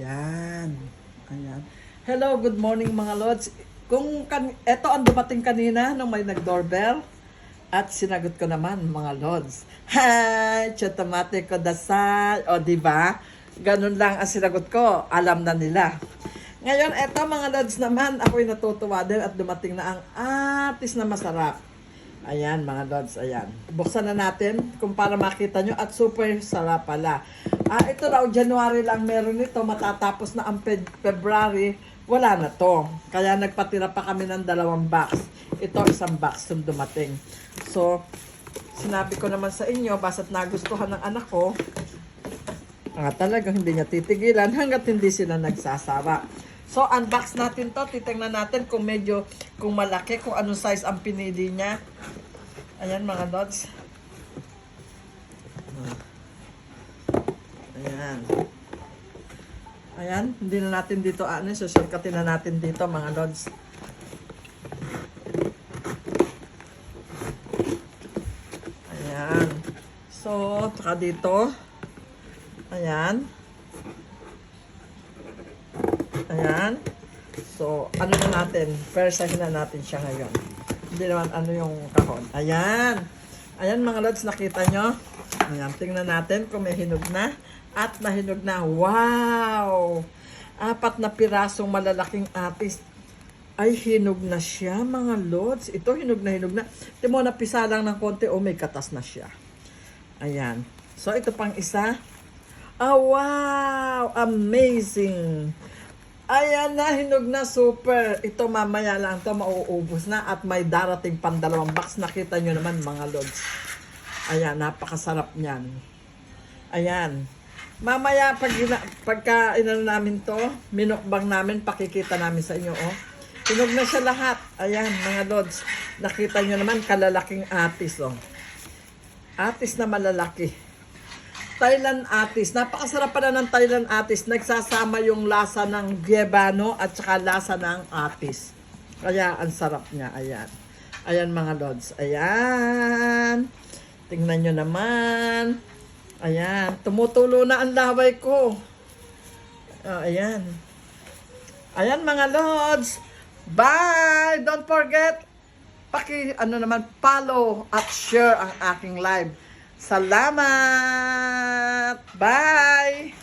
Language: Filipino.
Yan. Ayan. Hello, good morning mga lods. Kung kan eto ang dumating kanina nung may nag-doorbell at sinagot ko naman mga lods. Hi, chotomate ko dasal. O di ba? Ganun lang ang sinagot ko. Alam na nila. Ngayon, eto mga lods naman, ako'y natutuwa din at dumating na ang atis na masarap. Ayan mga lods, ayan. Buksan na natin kung para makita nyo at super sarap pala. Ah, ito raw, January lang meron nito, matatapos na ang Fe- February, wala na to. Kaya nagpatira pa kami ng dalawang box. Ito isang box yung dumating. So, sinabi ko naman sa inyo, basta't nagustuhan ng anak ko, ah, talagang hindi niya titigilan hanggat hindi sila nagsasawa. So, unbox natin to. Titingnan natin kung medyo, kung malaki, kung anong size ang pinili niya. Ayan mga lods. Ayan. Ayan, hindi na natin dito, ano, susurkatin na natin dito mga lods. Ayan. So, saka dito. Ayan. Ayan. So, ano na natin? Persahin na natin siya ngayon. Hindi naman ano yung kahon. Ayan. Ayan mga lods, nakita nyo? Ayan, tingnan natin kung may hinog na. At nahinog na. Wow! Apat na pirasong malalaking atis. Ay, hinog na siya mga lods. Ito, hinog na hinog na. Ito mo, napisa lang ng konti. Oh, may katas na siya. Ayan. So, ito pang isa. Ah, wow! Amazing! Ayan na, hinog na super. Ito mamaya lang to mauubos na at may darating pang dalawang box. Nakita nyo naman mga lods. Ayan, napakasarap niyan. Ayan. Mamaya pag ina- pagka inano namin to, minukbang namin, pakikita namin sa inyo, oh. Hinog na siya lahat. Ayan, mga lods. Nakita nyo naman, kalalaking atis, oh. Atis na malalaki. Thailand atis. Napakasarap pala ng Thailand atis. Nagsasama yung lasa ng gyebano at saka lasa ng atis. Kaya ang sarap niya. Ayan. Ayan mga lods. Ayan. Tingnan nyo naman. Ayan. Tumutulo na ang laway ko. Ah, ayan. Ayan mga lods. Bye! Don't forget, paki ano naman follow at share ang aking live. Salamat! Bye!